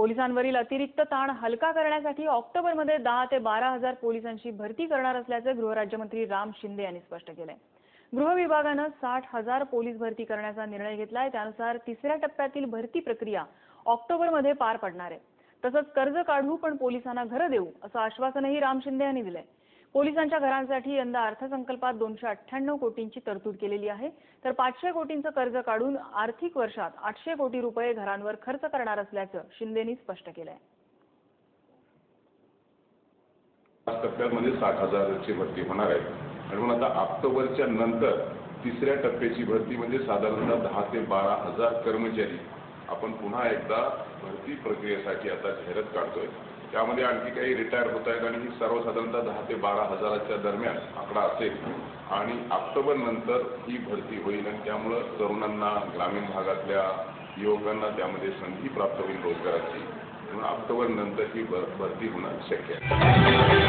पोलिसांवरील अतिरिक्त ताण हलका करण्यासाठी ऑक्टोबरमध्ये दहा ते बारा हजार पोलिसांची भरती करणार असल्याचे गृहराज्यमंत्री राम शिंदे यांनी स्पष्ट केलंय गृह विभागानं साठ हजार पोलीस भरती करण्याचा निर्णय घेतलाय. त्यानुसार तिसऱ्या टप्प्यातील भरती प्रक्रिया ऑक्टोबरमध्ये पार पडणार आहे. तसंच कर्ज काढू पण पोलिसांना घरं देऊ असं आश्वासनही राम शिंदे यांनी दिलंय. पोलिसांच्या घरांसाठी यंदा अर्थसंकल्पात दोनशे अठ्ठ्याण्णव कोटींची तरतूद केलेली आहे. तर पाचशे कोटींचं कर्ज काढून आर्थिक वर्षात आठशे कोटी रुपये घरांवर खर्च करणार असल्याचं शिंदेनी स्पष्ट केलंय. टप्प्यामध्ये साठ हजारची भरती होणार आहे. आणि म्हणून आता ऑक्टोबरच्या नंतर तिसऱ्या टप्प्याची भरती म्हणजे साधारणतः दहा ते बारा हजार कर्मचारी आपण पुन्हा एकदा भरती प्रक्रियेसाठी आता जाहिरात काढतोय. त्यामध्ये आणखी काही रिटायर होत आहेत आणि ही सर्वसाधारणतः दहा ते बारा हजाराच्या दरम्यान आकडा असेल. आणि ऑक्टोबर नंतर ही भरती होईल आणि त्यामुळं तरुणांना ग्रामीण भागातल्या युवकांना त्यामध्ये संधी प्राप्त होईल रोजगाराची. म्हणून ऑक्टोबर नंतर ही भर- भरती होणं शक्य आहे.